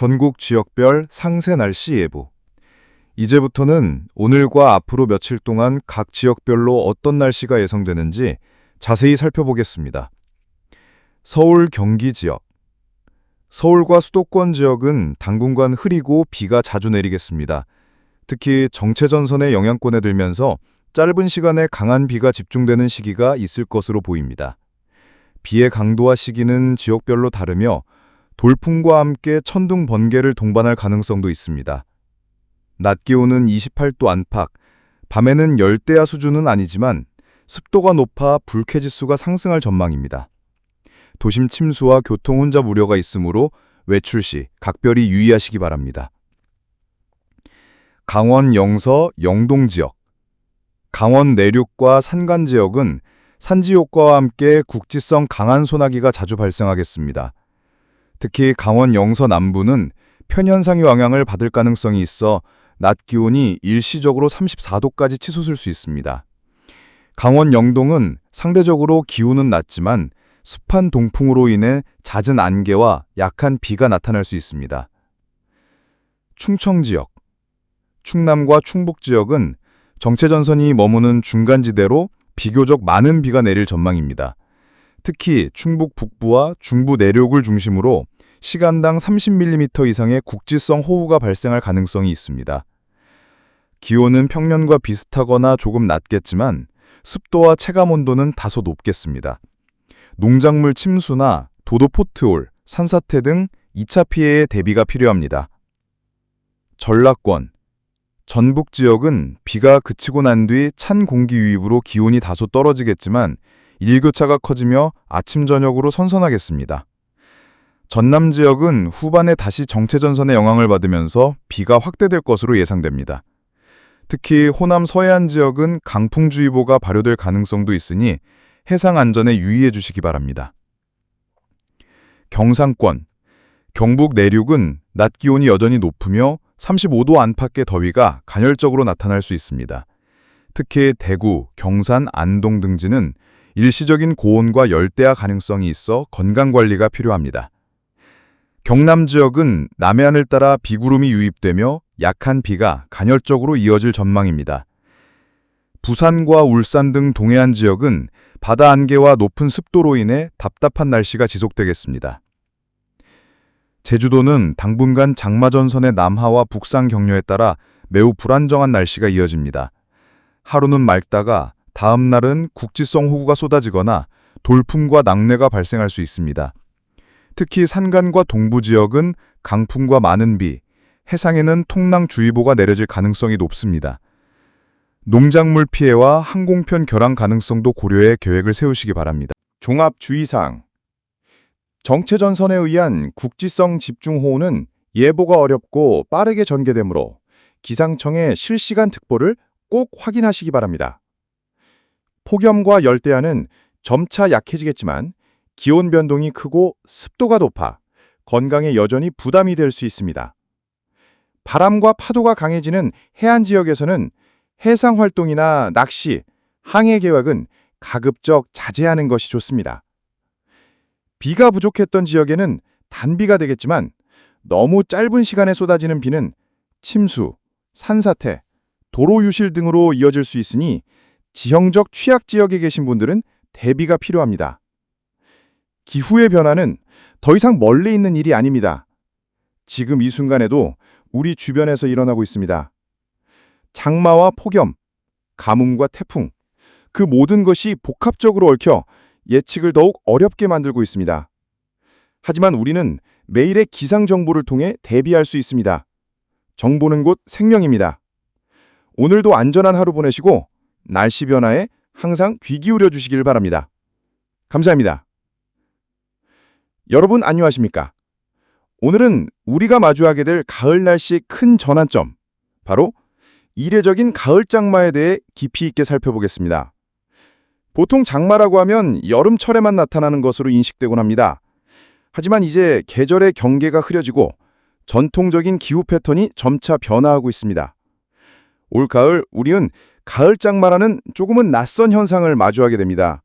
전국 지역별 상세 날씨 예보. 이제부터는 오늘과 앞으로 며칠 동안 각 지역별로 어떤 날씨가 예상되는지 자세히 살펴보겠습니다. 서울, 경기 지역. 서울과 수도권 지역은 당분간 흐리고 비가 자주 내리겠습니다. 특히 정체전선의 영향권에 들면서 짧은 시간에 강한 비가 집중되는 시기가 있을 것으로 보입니다. 비의 강도와 시기는 지역별로 다르며 돌풍과 함께 천둥 번개를 동반할 가능성도 있습니다. 낮 기온은 28도 안팎, 밤에는 열대야 수준은 아니지만 습도가 높아 불쾌지수가 상승할 전망입니다. 도심 침수와 교통 혼잡 우려가 있으므로 외출 시 각별히 유의하시기 바랍니다. 강원 영서, 영동 지역 강원 내륙과 산간 지역은 산지 효과와 함께 국지성 강한 소나기가 자주 발생하겠습니다. 특히 강원 영서 남부는 편현상의 영향을 받을 가능성이 있어 낮 기온이 일시적으로 34도까지 치솟을 수 있습니다. 강원 영동은 상대적으로 기온은 낮지만 습한 동풍으로 인해 잦은 안개와 약한 비가 나타날 수 있습니다. 충청 지역 충남과 충북 지역은 정체전선이 머무는 중간지대로 비교적 많은 비가 내릴 전망입니다. 특히 충북 북부와 중부 내륙을 중심으로 시간당 30mm 이상의 국지성 호우가 발생할 가능성이 있습니다. 기온은 평년과 비슷하거나 조금 낮겠지만 습도와 체감 온도는 다소 높겠습니다. 농작물 침수나 도도 포트홀, 산사태 등 2차 피해에 대비가 필요합니다. 전라권 전북 지역은 비가 그치고 난 뒤 찬 공기 유입으로 기온이 다소 떨어지겠지만 일교차가 커지며 아침 저녁으로 선선하겠습니다. 전남 지역은 후반에 다시 정체전선의 영향을 받으면서 비가 확대될 것으로 예상됩니다. 특히 호남 서해안 지역은 강풍주의보가 발효될 가능성도 있으니 해상 안전에 유의해 주시기 바랍니다. 경상권 경북 내륙은 낮 기온이 여전히 높으며 35도 안팎의 더위가 간헐적으로 나타날 수 있습니다. 특히 대구, 경산, 안동 등지는 일시적인 고온과 열대야 가능성이 있어 건강관리가 필요합니다. 경남 지역은 남해안을 따라 비구름이 유입되며 약한 비가 간헐적으로 이어질 전망입니다. 부산과 울산 등 동해안 지역은 바다 안개와 높은 습도로 인해 답답한 날씨가 지속되겠습니다. 제주도는 당분간 장마전선의 남하와 북상 경로에 따라 매우 불안정한 날씨가 이어집니다. 하루는 맑다가 다음 날은 국지성 호우가 쏟아지거나 돌풍과 낙뢰가 발생할 수 있습니다. 특히 산간과 동부 지역은 강풍과 많은 비, 해상에는 통낭주의보가 내려질 가능성이 높습니다. 농작물 피해와 항공편 결항 가능성도 고려해 계획을 세우시기 바랍니다. 종합주의사항 정체전선에 의한 국지성 집중호우는 예보가 어렵고 빠르게 전개되므로 기상청의 실시간 특보를 꼭 확인하시기 바랍니다. 폭염과 열대야는 점차 약해지겠지만 기온 변동이 크고 습도가 높아 건강에 여전히 부담이 될 수 있습니다. 바람과 파도가 강해지는 해안 지역에서는 해상 활동이나 낚시, 항해 계획은 가급적 자제하는 것이 좋습니다. 비가 부족했던 지역에는 단비가 되겠지만 너무 짧은 시간에 쏟아지는 비는 침수, 산사태, 도로 유실 등으로 이어질 수 있으니 지형적 취약 지역에 계신 분들은 대비가 필요합니다. 기후의 변화는 더 이상 멀리 있는 일이 아닙니다. 지금 이 순간에도 우리 주변에서 일어나고 있습니다. 장마와 폭염, 가뭄과 태풍, 그 모든 것이 복합적으로 얽혀 예측을 더욱 어렵게 만들고 있습니다. 하지만 우리는 매일의 기상 정보를 통해 대비할 수 있습니다. 정보는 곧 생명입니다. 오늘도 안전한 하루 보내시고 날씨 변화에 항상 귀 기울여 주시길 바랍니다. 감사합니다. 여러분 안녕하십니까? 오늘은 우리가 마주하게 될 가을 날씨의 큰 전환점, 바로 이례적인 가을 장마에 대해 깊이 있게 살펴보겠습니다. 보통 장마라고 하면 여름철에만 나타나는 것으로 인식되곤 합니다. 하지만 이제 계절의 경계가 흐려지고 전통적인 기후 패턴이 점차 변화하고 있습니다. 올 가을 우리는 가을 장마라는 조금은 낯선 현상을 마주하게 됩니다.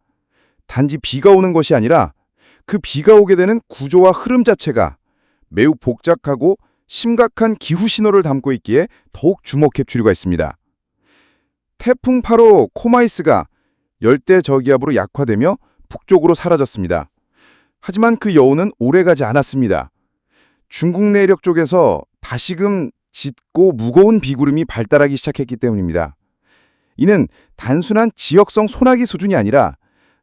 단지 비가 오는 것이 아니라 그 비가 오게 되는 구조와 흐름 자체가 매우 복잡하고 심각한 기후 신호를 담고 있기에 더욱 주목해 필요가 있습니다. 태풍 8호 코마이스가 열대 저기압으로 약화되며 북쪽으로 사라졌습니다. 하지만 그 여우는 오래가지 않았습니다. 중국 내륙 쪽에서 다시금 짙고 무거운 비구름이 발달하기 시작했기 때문입니다. 이는 단순한 지역성 소나기 수준이 아니라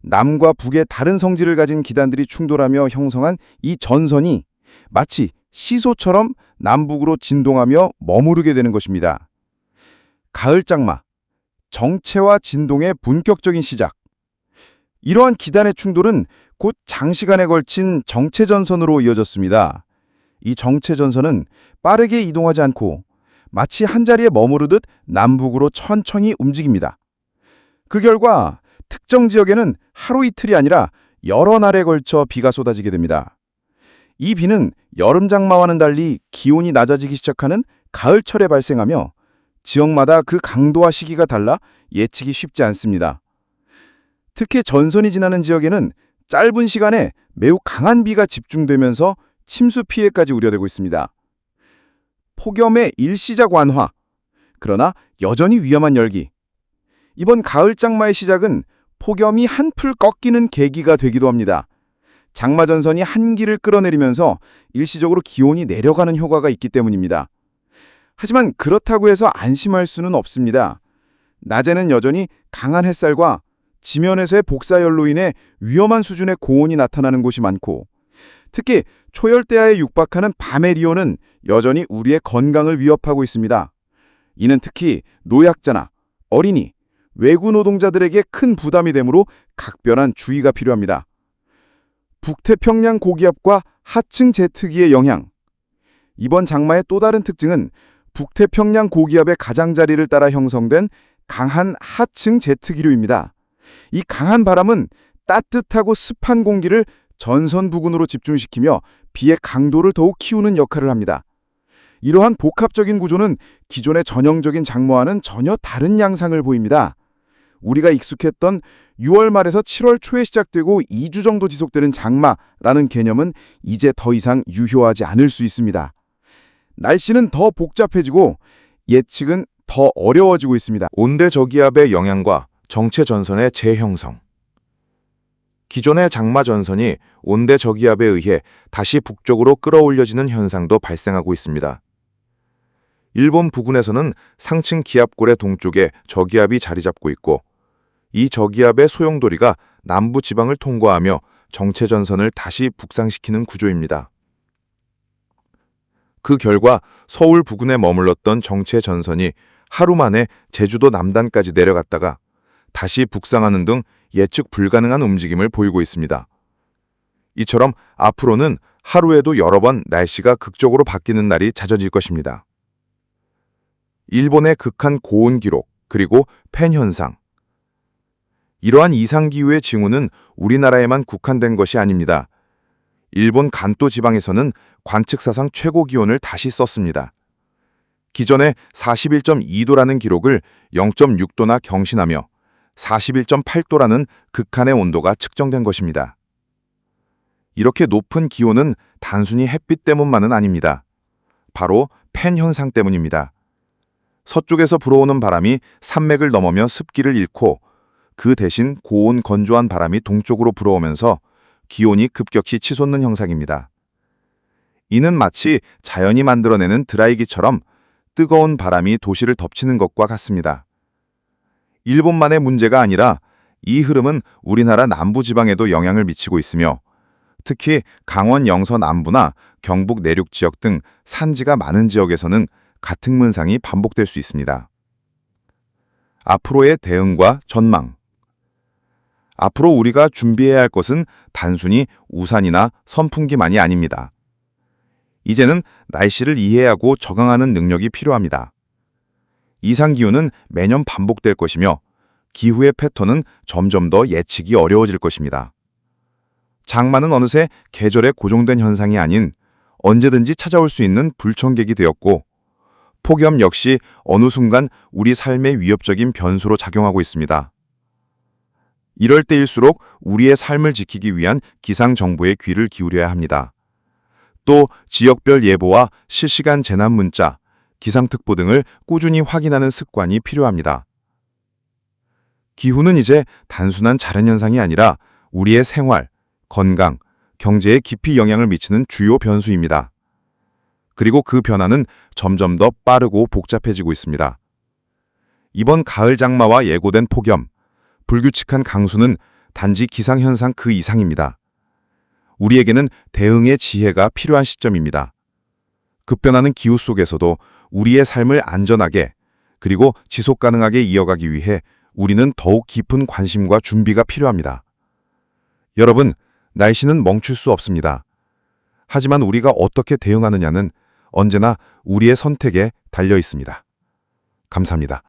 남과 북의 다른 성질을 가진 기단들이 충돌하며 형성한 이 전선이 마치 시소처럼 남북으로 진동하며 머무르게 되는 것입니다. 가을 장마, 정체와 진동의 본격적인 시작. 이러한 기단의 충돌은 곧 장시간에 걸친 정체 전선으로 이어졌습니다. 이 정체 전선은 빠르게 이동하지 않고 마치 한자리에 머무르듯 남북으로 천천히 움직입니다. 그 결과 특정 지역에는 하루 이틀이 아니라 여러 날에 걸쳐 비가 쏟아지게 됩니다. 이 비는 여름 장마와는 달리 기온이 낮아지기 시작하는 가을철에 발생하며 지역마다 그 강도와 시기가 달라 예측이 쉽지 않습니다. 특히 전선이 지나는 지역에는 짧은 시간에 매우 강한 비가 집중되면서 침수 피해까지 우려되고 있습니다. 폭염의 일시적 완화, 그러나 여전히 위험한 열기. 이번 가을 장마의 시작은 폭염이 한풀 꺾이는 계기가 되기도 합니다. 장마 전선이 한기를 끌어내리면서 일시적으로 기온이 내려가는 효과가 있기 때문입니다. 하지만 그렇다고 해서 안심할 수는 없습니다. 낮에는 여전히 강한 햇살과 지면에서의 복사열로 인해 위험한 수준의 고온이 나타나는 곳이 많고 특히 초열대야에 육박하는 밤의 리온은 여전히 우리의 건강을 위협하고 있습니다. 이는 특히 노약자나 어린이, 외구 노동자들에게 큰 부담이 되므로 각별한 주의가 필요합니다. 북태평양 고기압과 하층 제트기의 영향 이번 장마의 또 다른 특징은 북태평양 고기압의 가장자리를 따라 형성된 강한 하층 제트기류입니다. 이 강한 바람은 따뜻하고 습한 공기를 전선 부근으로 집중시키며 비의 강도를 더욱 키우는 역할을 합니다. 이러한 복합적인 구조는 기존의 전형적인 장마와는 전혀 다른 양상을 보입니다. 우리가 익숙했던 6월 말에서 7월 초에 시작되고 2주 정도 지속되는 장마라는 개념은 이제 더 이상 유효하지 않을 수 있습니다. 날씨는 더 복잡해지고 예측은 더 어려워지고 있습니다. 온대 저기압의 영향과 정체 전선의 재형성. 기존의 장마 전선이 온대 저기압에 의해 다시 북쪽으로 끌어올려지는 현상도 발생하고 있습니다. 일본 부근에서는 상층 기압골의 동쪽에 저기압이 자리 잡고 있고 이 저기압의 소용돌이가 남부 지방을 통과하며 정체 전선을 다시 북상시키는 구조입니다. 그 결과 서울 부근에 머물렀던 정체 전선이 하루 만에 제주도 남단까지 내려갔다가 다시 북상하는 등 예측 불가능한 움직임을 보이고 있습니다. 이처럼 앞으로는 하루에도 여러 번 날씨가 극적으로 바뀌는 날이 잦아질 것입니다. 일본의 극한 고온 기록, 그리고 팬 현상. 이러한 이상기후의 징후는 우리나라에만 국한된 것이 아닙니다. 일본 간도 지방에서는 관측사상 최고 기온을 다시 썼습니다. 기존의 41.2도라는 기록을 0.6도나 경신하며 41.8도라는 극한의 온도가 측정된 것입니다. 이렇게 높은 기온은 단순히 햇빛 때문만은 아닙니다. 바로 팬 현상 때문입니다. 서쪽에서 불어오는 바람이 산맥을 넘으며 습기를 잃고 그 대신 고온 건조한 바람이 동쪽으로 불어오면서 기온이 급격히 치솟는 형상입니다. 이는 마치 자연이 만들어내는 드라이기처럼 뜨거운 바람이 도시를 덮치는 것과 같습니다. 일본만의 문제가 아니라 이 흐름은 우리나라 남부 지방에도 영향을 미치고 있으며 특히 강원 영서 남부나 경북 내륙 지역 등 산지가 많은 지역에서는 같은 문상이 반복될 수 있습니다. 앞으로의 대응과 전망 앞으로 우리가 준비해야 할 것은 단순히 우산이나 선풍기만이 아닙니다. 이제는 날씨를 이해하고 적응하는 능력이 필요합니다. 이상기후는 매년 반복될 것이며 기후의 패턴은 점점 더 예측이 어려워질 것입니다. 장마는 어느새 계절에 고정된 현상이 아닌 언제든지 찾아올 수 있는 불청객이 되었고 폭염 역시 어느 순간 우리 삶의 위협적인 변수로 작용하고 있습니다. 이럴 때일수록 우리의 삶을 지키기 위한 기상 정보에 귀를 기울여야 합니다. 또 지역별 예보와 실시간 재난 문자, 기상특보 등을 꾸준히 확인하는 습관이 필요합니다. 기후는 이제 단순한 자연현상이 아니라 우리의 생활, 건강, 경제에 깊이 영향을 미치는 주요 변수입니다. 그리고 그 변화는 점점 더 빠르고 복잡해지고 있습니다. 이번 가을 장마와 예고된 폭염, 불규칙한 강수는 단지 기상현상 그 이상입니다. 우리에게는 대응의 지혜가 필요한 시점입니다. 급변하는 기후 속에서도 우리의 삶을 안전하게 그리고 지속 가능하게 이어가기 위해 우리는 더욱 깊은 관심과 준비가 필요합니다. 여러분, 날씨는 멈출 수 없습니다. 하지만 우리가 어떻게 대응하느냐는 언제나 우리의 선택에 달려 있습니다. 감사합니다.